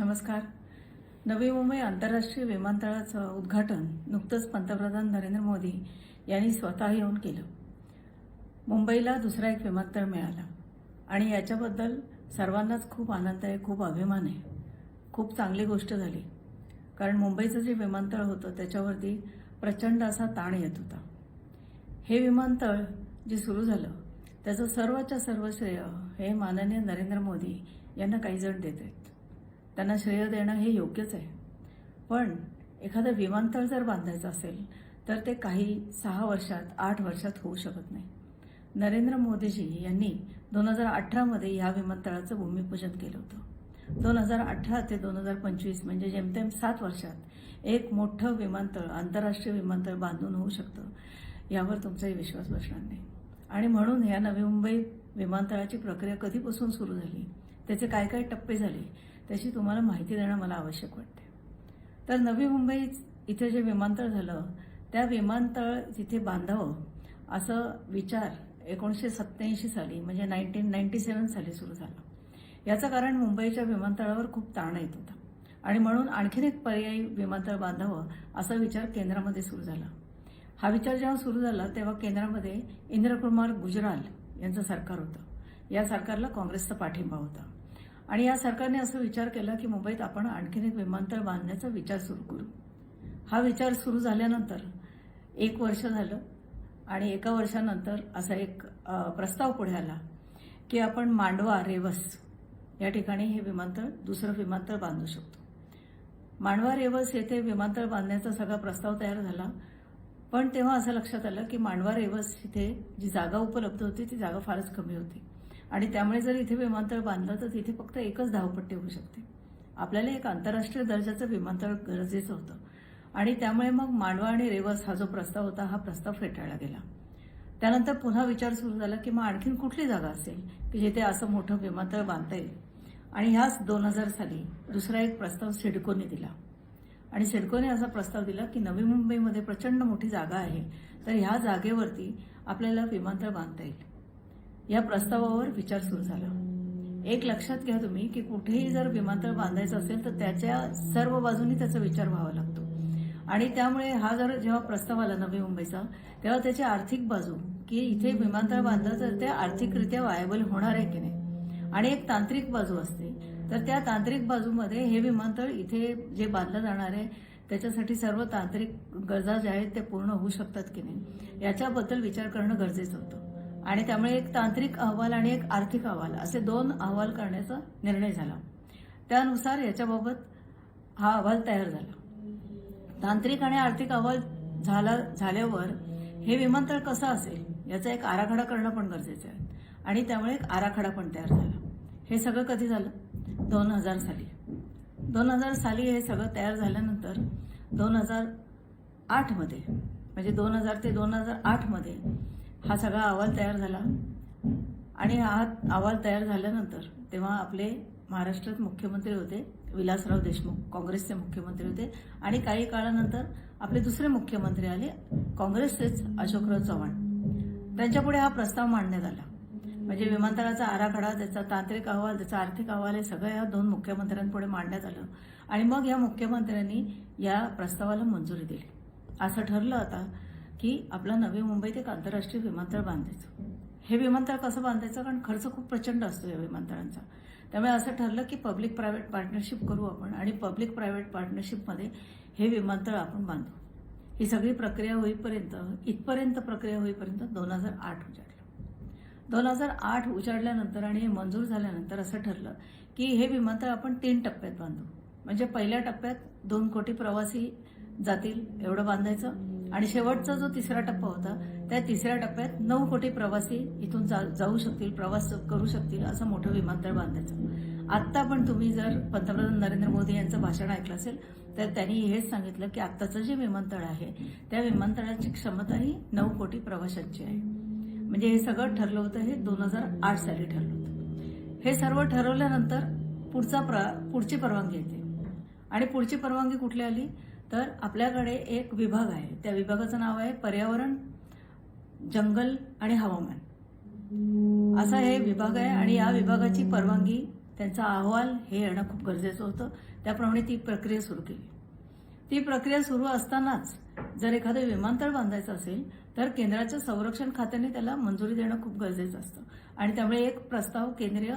नमस्कार. नवी मुंबई आंतरराष्ट्रीय विमानतळाचं उद्घाटन नुकतंच पंतप्रधान नरेंद्र मोदी यांनी स्वतः येऊन केलं. मुंबईला दुसरा एक विमानतळ मिळाला आणि याच्याबद्दल सर्वांनाच खूप आनंद आहे खूप अभिमान आहे. खूप चांगली गोष्ट झाली. कारण मुंबईचं जे विमानतळ होतं त्याच्यावरती प्रचंड असा ताण येत होता. हे विमानतळ जे सुरू झालं त्याचं सर्वच्या सर्व श्रेय हे माननीय नरेंद्र मोदी यांना काही जण देत आहेत. त्यांना श्रेय देणं हे योग्यच आहे. पण एखादं विमानतळ जर बांधायचं असेल तर ते काही सहा वर्षात आठ वर्षात होऊ शकत नाही. नरेंद्र मोदीजी यांनी दोन हजार अठरामध्ये या विमानतळाचं भूमिपूजन केलं होतं. दोन हजार अठरा ते दोन हजार पंचवीस म्हणजे जेमतेम सात वर्षात एक मोठं विमानतळ आंतरराष्ट्रीय विमानतळ बांधून होऊ शकतं यावर तुमचाही विश्वास बसणार नाही. आणि म्हणून या नवी मुंबई विमानतळाची प्रक्रिया कधीपासून सुरू झाली? त्याचे काय काय टप्पे झाले? त्याची तुम्हाला माहिती देणं मला आवश्यक वाटते तर नवी मुंबई इथे जे विमानतळ झालं त्या विमानतळ तिथे बांधावं असं विचार एकोणीसशे सत्त्याऐंशी साली म्हणजे नाईन्टीन नाईन्टी सेवन साली सुरू झाला. याचं कारण मुंबईच्या विमानतळावर खूप ताण येत होता. आणि म्हणून आणखीन एक पर्यायी विमानतळ बांधावं असा विचार केंद्रामध्ये सुरू झाला. हा विचार जेव्हा सुरू झाला तेव्हा केंद्रामध्ये इंद्रकुमार गुजराल यांचं सरकार होतं. या सरकारला काँग्रेसचा पाठिंबा होता. आणि या सरकारने असं विचार केला की मुंबईत आपण आणखीन एक विमानतळ बांधण्याचा विचार सुरू करू. हा विचार सुरू झाल्यानंतर एक वर्ष झालं आणि एका वर्षानंतर असा एक प्रस्ताव पुढे आला की आपण मांडवा रेवस या ठिकाणी हे विमानतळ दुसरं विमानतळ बांधू शकतो. मांडवा रेवस येथे विमानतळ बांधण्याचा सगळा प्रस्ताव तयार झाला. पण तेव्हा असं लक्षात आलं की मांडवा रेवस इथे जी जागा उपलब्ध होती ती जागा फारच कमी होती. आणि त्यामुळे जर इथे विमानतळ बांधलं तर तिथे फक्त एकच धावपट्टी होऊ शकते. आपल्याला एक आंतरराष्ट्रीय दर्जाचं विमानतळ गरजेचं होतं. आणि त्यामुळे मग मांडवा आणि रेवस हा जो प्रस्ताव होता हा प्रस्ताव फेटाळला गेला. त्यानंतर पुन्हा विचार सुरू झाला की मग आणखीन कुठली जागा असेल की जिथे असं मोठं विमानतळ बांधता येईल? आणि ह्याच दोन हजार साली दुसरा एक प्रस्ताव सिडकोने दिला. आणि सिडकोने असा प्रस्ताव दिला की नवी मुंबईमध्ये प्रचंड मोठी जागा आहे तर ह्या जागेवरती आपल्याला विमानतळ बांधता येईल. या प्रस्तावावर विचार सुरू झाला. एक लक्षात घ्या तुम्ही की कुठेही जर विमानतळ बांधायचं असेल तर त्याच्या सर्व बाजूनी त्याचा विचार व्हावा लागतो. आणि त्यामुळे हा जर जेव्हा प्रस्ताव आला नवी मुंबईचा तेव्हा त्याची आर्थिक बाजू की इथे विमानतळ बांधलं तर ते आर्थिकरित्या वायबल होणार आहे की नाही? आणि एक तांत्रिक बाजू असते. तर त्या तांत्रिक बाजूमध्ये हे विमानतळ इथे जे बांधलं जाणार आहे त्याच्यासाठी सर्व तांत्रिक गरजा ज्या आहेत त्या पूर्ण होऊ शकतात की नाही? याच्याबद्दल विचार करणं गरजेचं होतं. आणि त्यामुळे एक तांत्रिक अहवाल आणि एक आर्थिक अहवाल असे दोन अहवाल करण्याचा निर्णय झाला. त्यानुसार याच्याबाबत हा अहवाल तयार झाला. तांत्रिक आणि आर्थिक अहवाल झाला झाल्यावर हे विमानतळ कसं असेल याचा एक आराखडा करणं पण गरजेचं आहे. आणि त्यामुळे एक आराखडा पण तयार झाला. हे सगळं कधी झालं? दोन हजार साली. दोन हजार साली हे सगळं तयार झाल्यानंतर दोन हजार आठमध्ये म्हणजे दोन हजार ते दोन हजार आठमध्ये हा सगळा अहवाल तयार झाला. आणि हा अहवाल तयार झाल्यानंतर तेव्हा आपले महाराष्ट्रात मुख्यमंत्री होते विलासराव देशमुख काँग्रेसचे मुख्यमंत्री होते आणि काही काळानंतर आपले दुसरे मुख्यमंत्री आले काँग्रेसचेच अशोकराव चव्हाण. त्यांच्यापुढे हा प्रस्ताव मांडण्यात आला. म्हणजे विमानतळाचा आराखडा त्याचा तांत्रिक अहवाल त्याचा आर्थिक अहवाल हे सगळं या दोन मुख्यमंत्र्यांपुढे मांडण्यात आलं. आणि मग या मुख्यमंत्र्यांनी या प्रस्तावाला मंजुरी दिली. असं ठरलं आता की आपला नवी मुंबईत एक आंतरराष्ट्रीय विमानतळ बांधायचं. हे विमानतळ कसं बांधायचं? कारण खर्च खूप प्रचंड असतो या विमानतळांचा. त्यामुळे असं ठरलं की पब्लिक प्रायव्हेट पार्टनरशिप करू आपण आणि पब्लिक प्रायव्हेट पार्टनरशिपमध्ये हे विमानतळ आपण बांधू. ही सगळी प्रक्रिया होईपर्यंत इथपर्यंत प्रक्रिया होईपर्यंत दोन हजार आठ उजाडलं. दोन हजार आठ उजाडल्यानंतर आणि हे मंजूर झाल्यानंतर असं ठरलं की हे विमानतळ आपण तीन टप्प्यात बांधू. म्हणजे पहिल्या टप्प्यात दोन कोटी प्रवासी जातील एवढं बांधायचं. आणि शेवटचा जो तिसरा टप्पा होता त्या तिसऱ्या टप्प्यात नऊ कोटी प्रवासी इथून जा- जाऊ शकतील प्रवास करू शकतील असं मोठं विमानतळ बांधायचं. आत्ता पण तुम्ही जर पंतप्रधान नरेंद्र मोदी यांचं भाषण ऐकलं असेल तर त्यांनी हेच सांगितलं की आत्ताचं जे विमानतळ आहे त्या विमानतळाची क्षमता ही नऊ कोटी प्रवाशांची आहे. म्हणजे हे सगळं ठरलं होतं हे दोन हजार आठ साली ठरलं होतं. हे सर्व ठरवल्यानंतर पुढचा प्र पुढची परवानगी येते. आणि पुढची परवानगी कुठली आली? तर आपल्याकडे एक विभाग आहे. त्या विभागाचं नाव आहे पर्यावरण जंगल आणि हवामान. असा हे विभाग आहे आणि या विभागाची परवानगी त्यांचा अहवाल हे येणं खूप गरजेचं होतं. त्याप्रमाणे ती प्रक्रिया सुरू केली. ती प्रक्रिया सुरू असतानाच जर एखादं विमानतळ बांधायचं असेल तर केंद्राच्या संरक्षण खात्याने त्याला मंजुरी देणं खूप गरजेचं असतं. आणि त्यामुळे एक प्रस्ताव केंद्रीय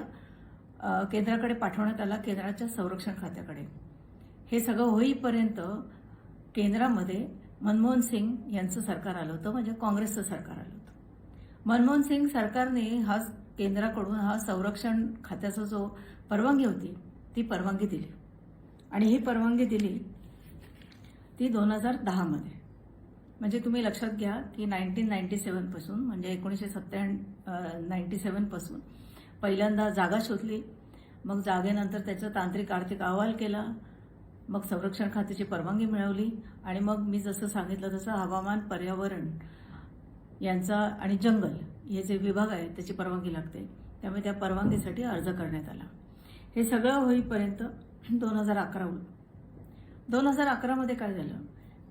केंद्राकडे पाठवण्यात आला केंद्राच्या संरक्षण खात्याकडे. हे सगळं होईपर्यंत केंद्रामध्ये मनमोहन सिंग यांचं सरकार आलं होतं म्हणजे काँग्रेसचं सरकार आलं होतं. मनमोहन सिंग सरकारने हा केंद्राकडून हा संरक्षण खात्याचा जो परवानगी होती ती परवानगी दिली. आणि ही परवानगी दिली ती दोन हजार दहामध्ये. म्हणजे तुम्ही लक्षात घ्या की नाईन्टीन नाईन्टी सेवनपासून म्हणजे एकोणीसशे सत्त्याण्णव नाईन्टी सेवनपासून पहिल्यांदा जागा शोधली. मग जागेनंतर त्याचा तांत्रिक आर्थिक अहवाल केला. मग संरक्षण खात्याची परवानगी मिळवली आणि मग मी जसं सांगितलं तसं हवामान पर्यावरण यांचा आणि जंगल हे जे विभाग आहेत त्याची परवानगी लागते. त्यामुळे त्या परवानगीसाठी अर्ज करण्यात आला. हे सगळं होईपर्यंत दोन हजार अकरा दोन हजार अकरामध्ये काय झालं?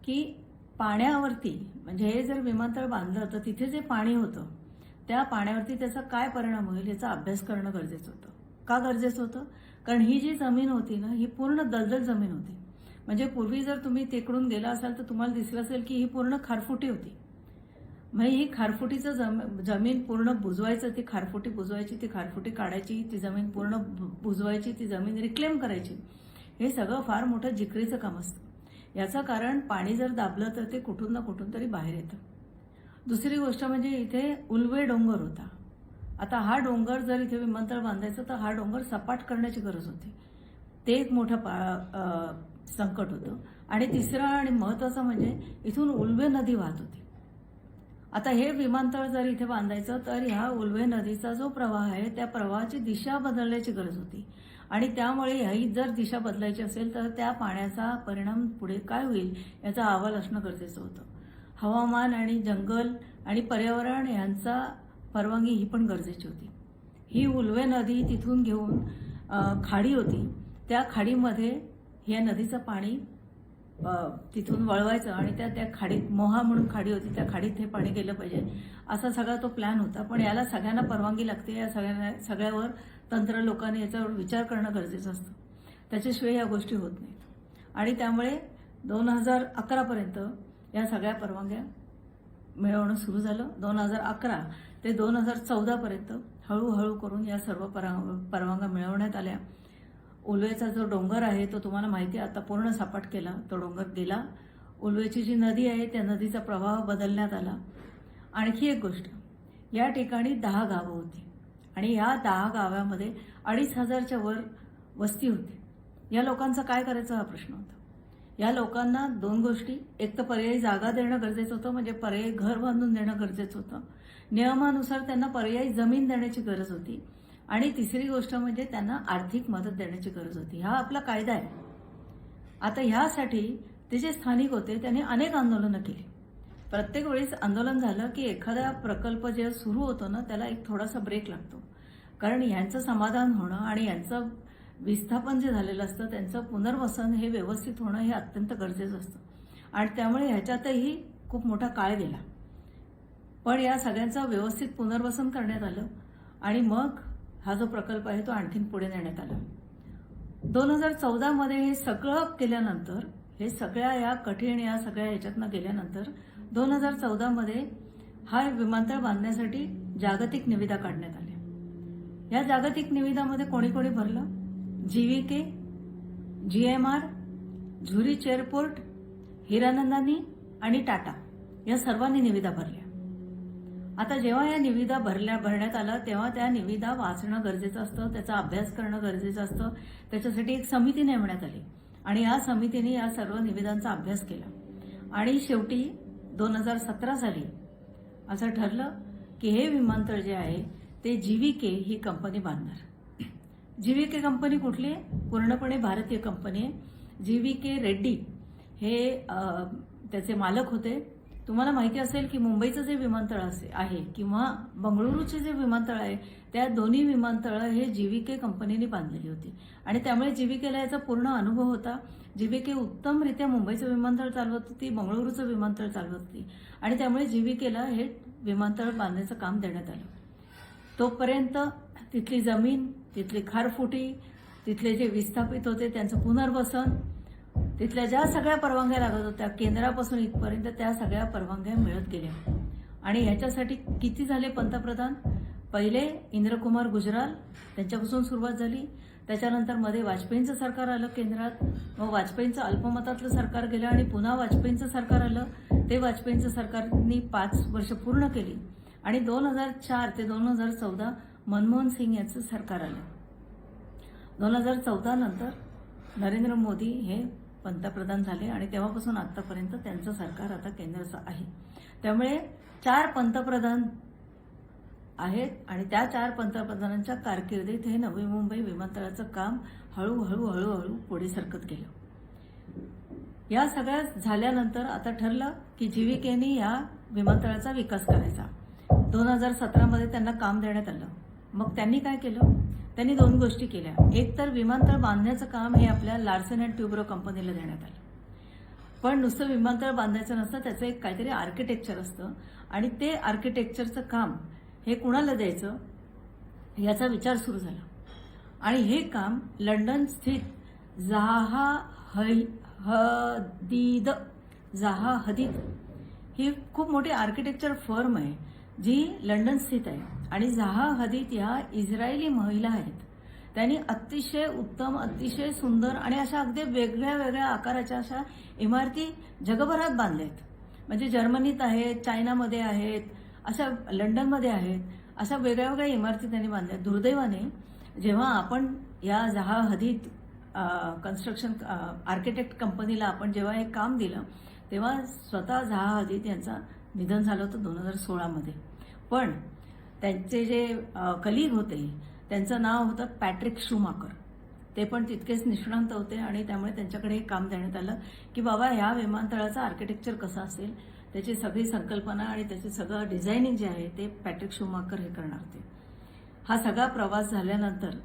की पाण्यावरती म्हणजे हे जर विमानतळ बांधलं तर तिथे जे पाणी होतं त्या पाण्यावरती त्याचा काय परिणाम होईल याचा अभ्यास करणं गरजेचं होतं. का गरजेचं होतं? कारण ही जी जमीन होती ना ही पूर्ण दलदल जमीन होती. म्हणजे पूर्वी जर तुम्ही तिकडून गेला असाल तर तुम्हाला दिसलं असेल की ही पूर्ण खारफुटी होती. म्हणजे ही खारफुटीचं जम जमीन पूर्ण बुजवायचं ती खारफुटी बुजवायची ती खारफुटी काढायची ती जमीन पूर्ण बुजवायची ती जमीन रिक्लेम करायची. हे सगळं फार मोठं जिकरीचं काम असतं. याचं कारण पाणी जर दाबलं तर ते कुठून ना कुठून तरी बाहेर येतं. दुसरी गोष्ट म्हणजे इथे उलवे डोंगर होता. आता हा डोंगर जर इथे विमानतळ बांधायचं तर हा डोंगर सपाट करण्याची गरज होती. ते एक मोठं पा संकट होतं. आणि तिसरं आणि महत्वाचं म्हणजे इथून उल्वे नदी वाहत होती. आता हे विमानतळ जर इथे बांधायचं तर ह्या उल्वे नदीचा जो प्रवाह आहे त्या प्रवाहाची दिशा बदलण्याची गरज होती. आणि त्यामुळे ह्याही जर दिशा बदलायची असेल तर त्या पाण्याचा परिणाम पुढे काय होईल याचा अहवाल असणं गरजेचं होतं. हवामान आणि जंगल आणि पर्यावरण यांचा परवानगी ही पण गरजेची होती. ही उलवे नदी तिथून घेऊन खाडी होती. त्या खाडीमध्ये या नदीचं पाणी तिथून वळवायचं आणि त्या त्या खाडीत मोहा म्हणून खाडी होती त्या खाडीत हे पाणी गेलं पाहिजे. असा सगळा तो प्लॅन होता. पण याला सगळ्यांना परवानगी लागते या सगळ्यांना सगळ्यावर तंत्र लोकांनी याच्यावर विचार करणं गरजेचं असतं. त्याच्याशिवाय या गोष्टी होत नाहीत. आणि त्यामुळे दोन हजार अकरापर्यंत या सगळ्या परवानग्या मिळवणं सुरू झालं. दोन हजार अकरा ते दोन हजार चौदापर्यंत हळूहळू करून या सर्व परा- परवानग्या मिळवण्यात आल्या. उलवेचा जो डोंगर आहे तो तुम्हाला माहिती आहे आता पूर्ण सापाट केला तो डोंगर गेला. उलवेची जी नदी आहे त्या नदीचा प्रवाह बदलण्यात आला. आणखी एक गोष्ट या ठिकाणी दहा गावं होती. आणि या दहा गावामध्ये अडीच हजारच्या वर वस्ती होती. या लोकांचा काय करायचा हा प्रश्न होता? या लोकांना दोन गोष्टी. एक तर पर्यायी जागा देणं गरजेचं होतं म्हणजे पर्यायी घर बांधून देणं गरजेचं होतं. नियमानुसार त्यांना पर्यायी जमीन देण्याची गरज होती. आणि तिसरी गोष्ट म्हणजे त्यांना आर्थिक मदत देण्याची गरज होती. हा आपला कायदा आहे. आता ह्यासाठी ते जे स्थानिक होते त्यांनी अनेक आंदोलनं केली. प्रत्येक वेळेस आंदोलन झालं की एखादा प्रकल्प जे सुरू होतो ना त्याला एक थोडासा ब्रेक लागतो. कारण यांचं समाधान होणं आणि यांचं विस्थापन जे झालेलं असतं त्यांचं पुनर्वसन हे व्यवस्थित होणं हे अत्यंत गरजेचं असतं. आणि त्यामुळे ह्याच्यातही खूप मोठा काळ गेला. पण या सगळ्यांचं व्यवस्थित पुनर्वसन करण्यात आलं आणि मग हा जो प्रकल्प आहे तो आणखीन पुढे नेण्यात आला. दोन हजार चौदामध्ये हे सगळं केल्यानंतर हे सगळ्या या कठीण या सगळ्या ह्याच्यातनं गेल्यानंतर दोन हजार चौदामध्ये हा विमानतळ बांधण्यासाठी जागतिक निविदा काढण्यात आल्या. या जागतिक निविदामध्ये कोणी कोणी भरलं? GVK GMR Zurich airport Hiranandani आणि टाटा या सर्वांनी निविदा भरल्या. आता जेव्हा या निविदा भरल्या भरण्यात आल्या तेव्हा त्या निविदा वाचणं गरजेचं असतं त्याचा अभ्यास करणं गरजेचं असतं त्याच्यासाठी एक समिती नेमण्यात आली आणि या समितीने या सर्व निविदांचा अभ्यास केला. आणि शेवटी दोन हजार सतरा साली असं ठरलं की हे विमानतळ जे आहे ते जीव्हीके ही कंपनी बांधणार. जी के कंपनी कुठली आहे? पूर्णपणे भारतीय कंपनी आहे. के रेड्डी हे त्याचे मालक होते. तुम्हाला माहिती असेल की मुंबईचं जे विमानतळ असे आहे किंवा बंगळुरूचे जे विमानतळ आहे त्या दोन्ही विमानतळं हे जी वी के कंपनीने बांधलेली होती. आणि त्यामुळे जी विकेला याचा पूर्ण अनुभव होता. जी वी के उत्तमरित्या मुंबईचं विमानतळ चालवत होती बंगळुरूचं विमानतळ चालवत होती. आणि त्यामुळे जी विकेला हे विमानतळ बांधण्याचं काम देण्यात आलं. तोपर्यंत तिथली जमीन तिथली खारफुटी तिथले जे विस्थापित होते त्यांचं पुनर्वसन तिथल्या ज्या सगळ्या परवानग्या लागत होत्या केंद्रापासून इथपर्यंत त्या सगळ्या परवानग्या मिळत गेल्या. आणि ह्याच्यासाठी किती झाले पंतप्रधान? पहिले इंद्रकुमार गुजराल त्यांच्यापासून सुरुवात झाली. त्याच्यानंतरमध्ये वाजपेयींचं सरकार आलं केंद्रात. मग वाजपेयींचं अल्पमतातलं सरकार गेलं आणि पुन्हा वाजपेयींचं सरकार आलं. ते वाजपेयींचं सरकारनी पाच वर्ष पूर्ण केली. आणि दोन हजार चार ते दोन हजार चौदा मनमोहन सिंग यांचं सरकार आलं. दोन हजार चौदा नंतर नरेंद्र मोदी हे पंतप्रधान झाले आणि तेव्हापासून आतापर्यंत त्यांचं सरकार आता केंद्राचं आहे. त्यामुळे चार पंतप्रधान आहेत आणि त्या चार पंतप्रधानांच्या कारकिर्दीत हे नवी मुंबई विमानतळाचं काम हळूहळू हळूहळू पुढे सरकत गेलं. या सगळ्या झाल्यानंतर आता ठरलं की जीविकेने या विमानतळाचा विकास करायचा. दोन हजार सतरामध्ये त्यांना काम देण्यात आलं. मग त्यांनी काय केलं? त्यांनी दोन गोष्टी केल्या. एक तर विमानतळ बांधण्याचं काम हे आपल्या लार्सन अँड ट्युब्रो कंपनीला देण्यात आलं. पण नुसतं विमानतळ बांधायचं नसतं त्याचं एक काहीतरी आर्किटेक्चर असतं. आणि ते आर्किटेक्चरचं काम हे कुणाला द्यायचं? याचा विचार सुरू झाला. आणि हे काम लंडन स्थित जहा हदीद जहा हदीद ही खूप मोठी आर्किटेक्चर फर्म आहे. जी लंडन स्थित आहे. आणि जाहा हदीत ह्या इस्रायली महिला आहेत. त्यांनी अतिशय उत्तम अतिशय सुंदर आणि अशा अगदी वेगळ्या वेगळ्या आकाराच्या अशा इमारती जगभरात बांधल्या आहेत. म्हणजे जर्मनीत आहेत चायनामध्ये आहेत अशा लंडनमध्ये आहेत अशा वेगळ्या वेगळ्या इमारती त्यांनी बांधल्या दुर्दैवाने जेव्हा आपण या जहा हदीत कन्स्ट्रक्शन आर्किटेक्ट कंपनीला आपण जेव्हा हे काम दिलं तेव्हा स्वतः जहा हदीत यांचा निधन झालं होतं दोन हजार सोळामध्ये. पण त्यांचे जे कलीग होते त्यांचं नाव होतं पॅट्रिक शुमाकर ते पण तितकेच निष्णांत होते आणि त्यामुळे त्यांच्याकडे हे काम देण्यात आलं की बाबा ह्या विमानतळाचं आर्किटेक्चर कसं असेल त्याची सगळी संकल्पना आणि त्याचे सगळं डिझायनिंग जे आहे ते पॅट्रिक शुमाकर हे करणार होते हा सगळा प्रवास झाल्यानंतर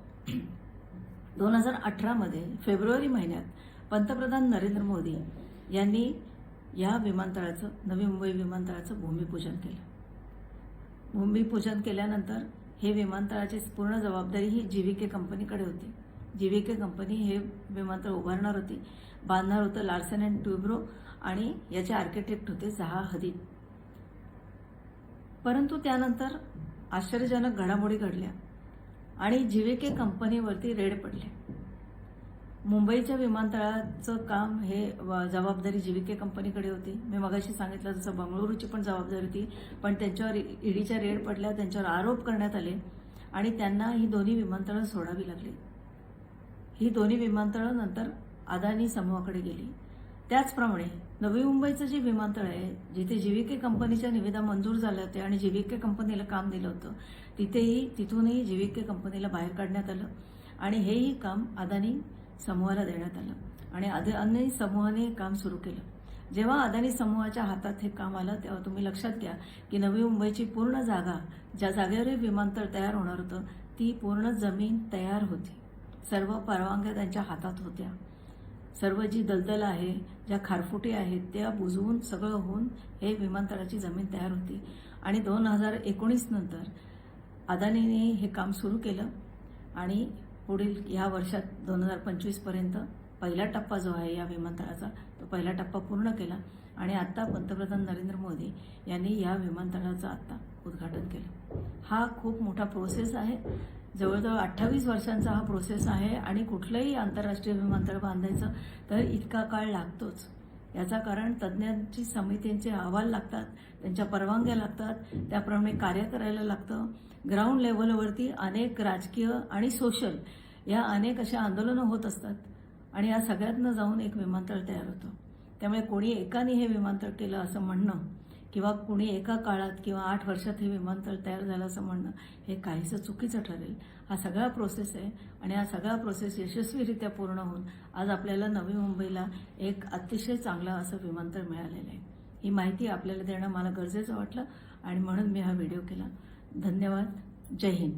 दोन हजार अठरामध्ये फेब्रुवारी महिन्यात पंतप्रधान नरेंद्र मोदी यांनी या विमानतळाचं नवी मुंबई विमानतळाचं भूमिपूजन केलं. भूमिपूजन केल्यानंतर हे विमानतळाची पूर्ण जबाबदारी ही जी वी के कंपनीकडे होती. जी वी के कंपनी हे विमानतळ उभारणार होती. बांधणार होतं लार्सन अँड ट्युब्रो आणि याचे आर्किटेक्ट होते झहा हदीद परंतु त्यानंतर आश्चर्यजनक घडामोडी घडल्या आणि जी वी के कंपनीवरती रेड पडले. मुंबईच्या विमानतळाचं काम हे जबाबदारी जीविके कंपनीकडे होती. मी मगाशी सांगितलं जसं बंगळुरूची पण जबाबदारी होती पण त्यांच्यावर ईडीच्या रेड पडल्या त्यांच्यावर आरोप करण्यात आले आणि त्यांना ही दोन्ही विमानतळं सोडावी लागली. ही दोन्ही विमानतळं नंतर अदानी समूहाकडे गेली. त्याचप्रमाणे नवी मुंबईचं जे विमानतळ आहे जिथे जीविके कंपनीच्या निविदा मंजूर झाल्या होत्या आणि जीविके कंपनीला काम दिलं होतं तिथेही तिथूनही जीविके कंपनीला बाहेर काढण्यात आलं. आणि हेही काम अदानी समूहाला देण्यात आलं. आणि अदानी समूहाने हे काम सुरू केलं. जेव्हा अदानी समूहाच्या हातात हे काम आलं तेव्हा तुम्ही लक्षात घ्या की नवी मुंबईची पूर्ण जागा ज्या जागेवर हे विमानतळ तयार होणार होतं ती पूर्ण जमीन तयार होती. सर्व परवानग्या त्यांच्या हातात होत्या. सर्व जी दलदल आहे ज्या खारफुटी आहेत त्या बुजवून सगळं होऊन हे विमानतळाची जमीन तयार होती. आणि दोन हजार एकोणीस नंतर अदानीने हे काम सुरू केलं. आणि पुढील या वर्षात दोन हजार पंचवीसपर्यंत पहिला टप्पा जो आहे या विमानतळाचा तो पहिला टप्पा पूर्ण केला आणि आत्ता पंतप्रधान नरेंद्र मोदी यांनी या विमानतळाचं आत्ता उद्घाटन केलं. हा खूप मोठा प्रोसेस आहे. जवळजवळ अठ्ठावीस वर्षांचा हा प्रोसेस आहे आणि कुठलंही आंतरराष्ट्रीय विमानतळ बांधायचं तर इतका काळ लागतोच. याचा कारण तज्ज्ञांची समितींचे अहवाल लागतात त्यांच्या परवानग्या लागतात त्याप्रमाणे कार्य करायला लागतं. ग्राउंड लेवलवरती अनेक राजकीय आणि सोशल या अनेक अशा आंदोलनं होत असतात आणि या सगळ्यातनं जाऊन एक विमानतळ तयार होतं. त्यामुळे कोणी एकाने हे विमानतळ केलं असं म्हणणं किंवा कुणी एका काळात किंवा आठ वर्षात हे विमानतळ तयार झालं असं म्हणणं हे काहीसं चुकीचं ठरेल. हा सगळा प्रोसेस आहे आणि हा सगळा प्रोसेस यशस्वीरित्या पूर्ण होऊन आज आपल्याला नवी मुंबईला एक अतिशय चांगलं असं विमानतळ मिळालेलं आहे. ही माहिती आपल्याला देणं मला गरजेचं वाटलं आणि म्हणून मी हा व्हिडिओ केला. धन्यवाद. जय हिंद.